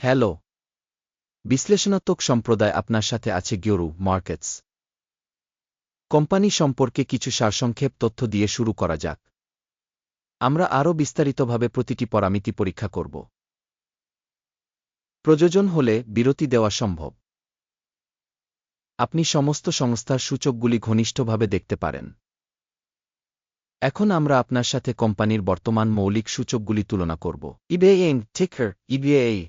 Hello. বিশ্লেষণাত্মক সম্প্রদায় আপনার সাথে আছে গিওরু মার্কেটস। কোম্পানি সম্পর্কে কিছু সারসংক্ষেপ তথ্য দিয়ে শুরু করা যাক। আমরা আরও বিস্তারিতভাবে প্রতিটি পরামিতি পরীক্ষা করব। প্রয়োজন হলে বিরতি দেওয়া সম্ভব। আপনি সমস্ত সংস্থার সূচকগুলি ঘনিষ্ঠভাবে দেখতে পারেন। এখন আমরা আপনার সাথে কোম্পানির বর্তমান মৌলিক সূচকগুলি তুলনা করব। ইবে ইবেইং টিকার, ইবিএ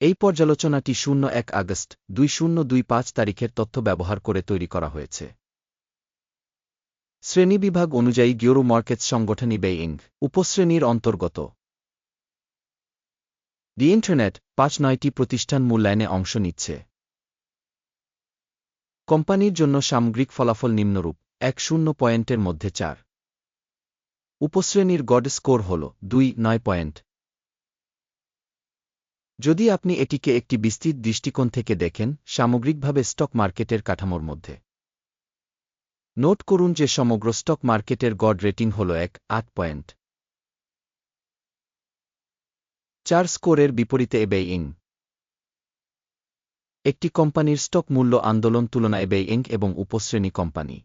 এই পর্যালোচনাটি শূন্য এক আগস্ট দুই শূন্য দুই পাঁচ তারিখের তথ্য ব্যবহার করে তৈরি করা হয়েছে। শ্রেণীবিভাগ অনুযায়ী গিওরু মার্কেটস সংগঠন ইবেইং উপশ্রেণীর অন্তর্গত। দি ইন্টারনেট পাঁচ নয়টি প্রতিষ্ঠান মূল্যায়নে অংশ নিচ্ছে। কোম্পানির জন্য সামগ্রিক ফলাফল নিম্নরূপ, এক শূন্য পয়েন্টের মধ্যে চার। উপশ্রেণীর গড স্কোর হল দুই নয় পয়েন্ট যদি আপনি এটিকে একটি বিস্তৃত দৃষ্টিকোণ থেকে দেখেন, সামগ্রিকভাবে স্টক মার্কেটের কাঠামোর মধ্যে। নোট করুন যে সমগ্র স্টক মার্কেটের গড রেটিং হল এক, আট পয়েন্ট। চার স্কোরের বিপরীতে এবেইং একটি কোম্পানির স্টক মূল্য আন্দোলন তুলনা এবেইং এবং উপশ্রেণী কোম্পানি।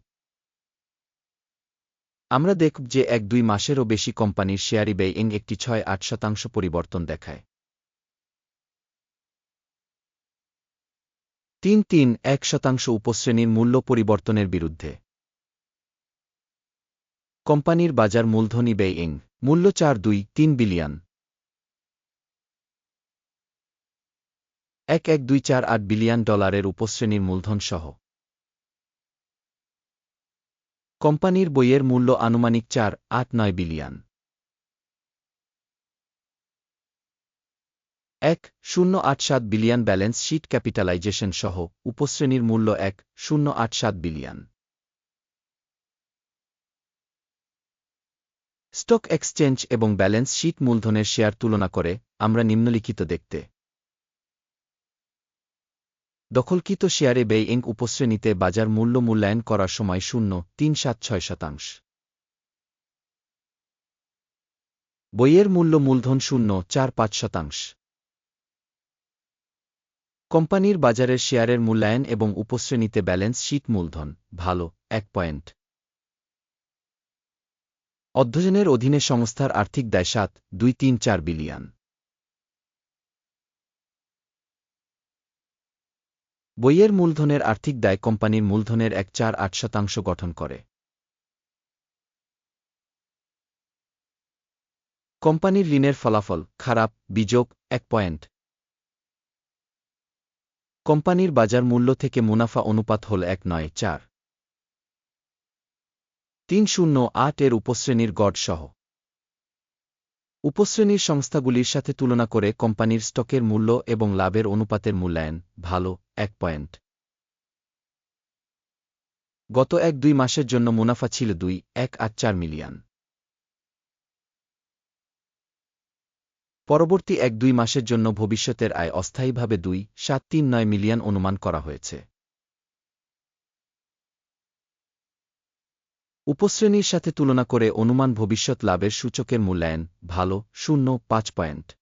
আমরা দেখব যে এক দুই মাসেরও বেশি কোম্পানির শেয়ার ইবেইং একটি ছয় আট শতাংশ পরিবর্তন দেখায়। তিন তিন এক শতাংশ উপশ্রেণীর মূল্য পরিবর্তনের বিরুদ্ধে। কোম্পানির বাজার মূলধনী বেইং মূল্য চার দুই তিন বিলিয়ন। এক এক দুই চার আট বিলিয়ন ডলারের উপশ্রেণীর মূলধন সহ। কোম্পানির বইয়ের মূল্য আনুমানিক চার আট নয় বিলিয়ন। এক, শূন্য আট সাত বিলিয়ন ব্যালেন্স শিট ক্যাপিটালাইজেশন সহ উপশ্রেণীর মূল্য এক, শূন্য আট সাত বিলিয়ন। স্টক এক্সচেঞ্জ এবং ব্যালেন্স শিট মূলধনের শেয়ার তুলনা করে আমরা নিম্নলিখিত দেখতে। দখলকৃত শেয়ারে ইঙ্ক উপশ্রেণীতে বাজার মূল্য মূল্যায়ন করার সময় শূন্য তিন সাত ছয় শতাংশ। বইয়ের মূল্য মূলধন শূন্য চার পাঁচ শতাংশ। কোম্পানির বাজারের শেয়ারের মূল্যায়ন এবং উপশ্রেণীতে ব্যালেন্স শিট মূলধন, ভালো, এক পয়েন্ট। অধ্যয়নের অধীনে সংস্থার আর্থিক দায় সাত, দুই তিন চার বিলিয়ন। বইয়ের মূলধনের আর্থিক দায় কোম্পানির মূলধনের এক চার আট শতাংশ গঠন করে। কোম্পানির ঋণের ফলাফল, খারাপ, বিযোগ, এক পয়েন্ট। কোম্পানির বাজার মূল্য থেকে মুনাফা অনুপাত হল এক নয় চার। তিন শূন্য আট এর উপশ্রেণীর গড় সহ। উপশ্রেণীর সংস্থাগুলির সাথে তুলনা করে কোম্পানির স্টকের মূল্য এবং লাভের অনুপাতের মূল্যায়ন ভালো, এক পয়েন্ট। গত এক দুই মাসের জন্য মুনাফা ছিল দুই, এক আট চার মিলিয়ন। পরবর্তী এক দুই মাসের জন্য ভবিষ্যতের আয় অস্থায়ীভাবে দুই, সাত, তিন, নয় মিলিয়ন অনুমান করা হয়েছে। উপশ্রেণীর সাথে তুলনা করে অনুমান ভবিষ্যৎ লাভের সূচকের মূল্যায়ন ভালো, শূন্য, পাঁচ পয়েন্ট।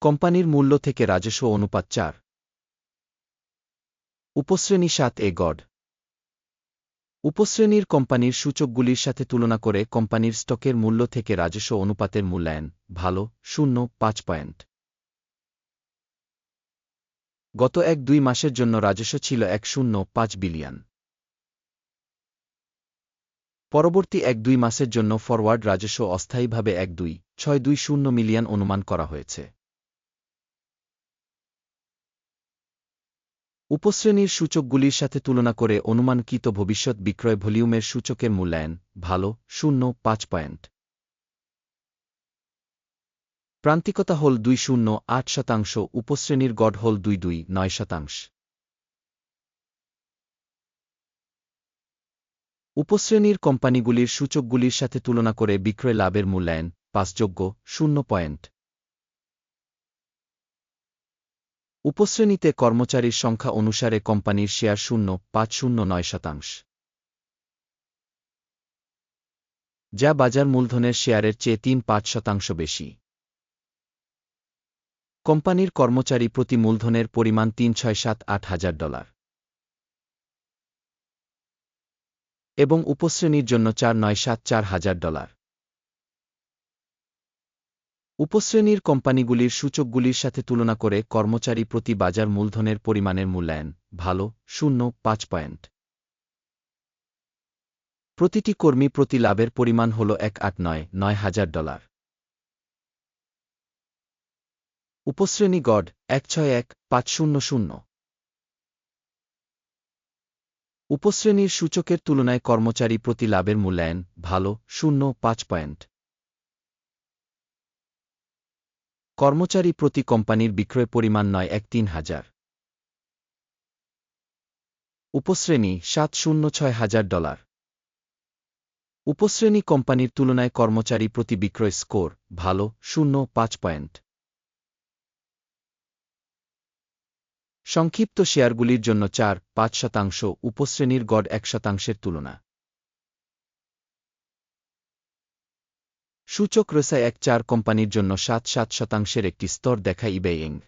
কোম্পানির মূল্য থেকে রাজস্ব অনুপাত চার। উপশ্রেণী সাত এ গড। উপশ্রেণীর কোম্পানির সূচকগুলির সাথে তুলনা করে কোম্পানির স্টকের মূল্য থেকে রাজস্ব অনুপাতের মূল্যায়ন, ভালো, শূন্য, পাঁচ পয়েন্ট। গত এক দুই মাসের জন্য রাজস্ব ছিল এক শূন্য, পাঁচ বিলিয়ন। পরবর্তী এক দুই মাসের জন্য ফরওয়ার্ড রাজস্ব অস্থায়ীভাবে এক দুই, ছয় দুই শূন্য মিলিয়ন অনুমান করা হয়েছে। উপশ্রেণীর সূচকগুলির সাথে তুলনা করে অনুমানকৃত ভবিষ্যৎ বিক্রয় ভলিউমের সূচকের মূল্যায়ন, ভালো, শূন্য, পাঁচ পয়েন্ট। প্রান্তিকতা হল দুই শূন্য, আট শতাংশ, উপশ্রেণীর গড় হল দুই দুই, নয় শতাংশ। উপশ্রেণীর কোম্পানিগুলির সূচকগুলির সাথে তুলনা করে বিক্রয় লাভের মূল্যায়ন, পাঁচযোগ্য, শূন্য পয়েন্ট। উপশ্রেণীতে কর্মচারীর সংখ্যা অনুসারে কোম্পানির শেয়ার শূন্য, পাঁচ শূন্য নয় শতাংশ। যা বাজার মূলধনের শেয়ারের চেয়ে তিন পাঁচ শতাংশ বেশি। কোম্পানির কর্মচারী প্রতি মূলধনের পরিমাণ তিন ছয় সাত আট হাজার ডলার। এবং উপশ্রেণীর জন্য চার নয় সাত চার হাজার ডলার। উপশ্রেণীর কোম্পানিগুলির সূচকগুলির সাথে তুলনা করে কর্মচারী প্রতি বাজার মূলধনের পরিমাণের মূল্যায়ন ভালো, শূন্য, পাঁচ পয়েন্ট। প্রতিটি কর্মী প্রতি লাভের পরিমাণ হল এক আট নয় নয় হাজার ডলার। উপশ্রেণী গড এক ছয় এক, পাঁচ শূন্য শূন্য। উপশ্রেণীর সূচকের তুলনায় কর্মচারী প্রতি লাভের মূল্যায়ন ভালো, শূন্য, পাঁচ পয়েন্ট। কর্মচারী প্রতি কোম্পানির বিক্রয় পরিমাণ নয়, এক তিন হাজার। উপশ্রেণী, সাত শূন্য ছয় হাজার ডলার। উপশ্রেণী কোম্পানির তুলনায় কর্মচারী প্রতি বিক্রয় স্কোর ভালো, শূন্য, পাঁচ পয়েন্ট। সংক্ষিপ্ত শেয়ারগুলির জন্য চার, পাঁচ শতাংশ, উপশ্রেণীর গড় এক শতাংশের তুলনা। সূচক রেসায় এক চার কোম্পানির জন্য সাত সাত শতাংশের একটি স্তর দেখায় ইবেইং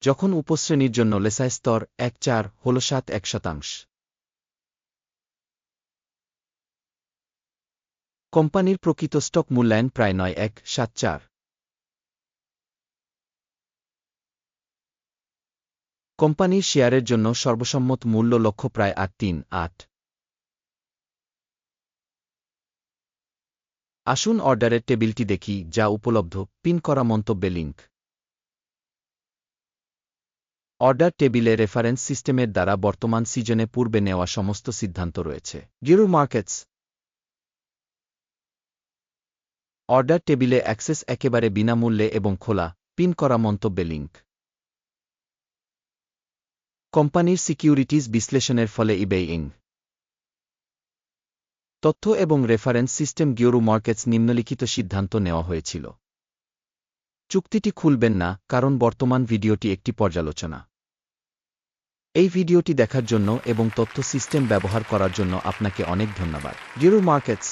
যখন উপশ্রেণীর জন্য লেসায় স্তর এক চার হল সাত এক শতাংশ। কোম্পানির প্রকৃত স্টক মূল্যায়ন প্রায় নয় এক সাত চার। কোম্পানির শেয়ারের জন্য সর্বসম্মত মূল্য লক্ষ্য প্রায় আট তিন আট। আসুন অর্ডারের টেবিলটি দেখি, যা উপলব্ধ। পিন করা মন্তব্যে লিঙ্ক অর্ডার টেবিলে রেফারেন্স সিস্টেমের দ্বারা বর্তমান সিজনে পূর্বে নেওয়া সমস্ত সিদ্ধান্ত রয়েছে। গিরু মার্কেটস। অর্ডার টেবিলে অ্যাক্সেস একেবারে বিনামূল্যে এবং খোলা। পিন করা মন্তব্যে লিঙ্ক কোম্পানির সিকিউরিটিজ বিশ্লেষণের ফলে ইবেইং তথ্য এবং রেফারেন্স সিস্টেম গিওরু মার্কেটস নিম্নলিখিত সিদ্ধান্ত নেওয়া হয়েছিল। চুক্তিটি খুলবেন না, কারণ বর্তমান ভিডিওটি একটি পর্যালোচনা। এই ভিডিওটি দেখার জন্য এবং তথ্য সিস্টেম ব্যবহার করার জন্য আপনাকে অনেক ধন্যবাদ। গিরু মার্কেটস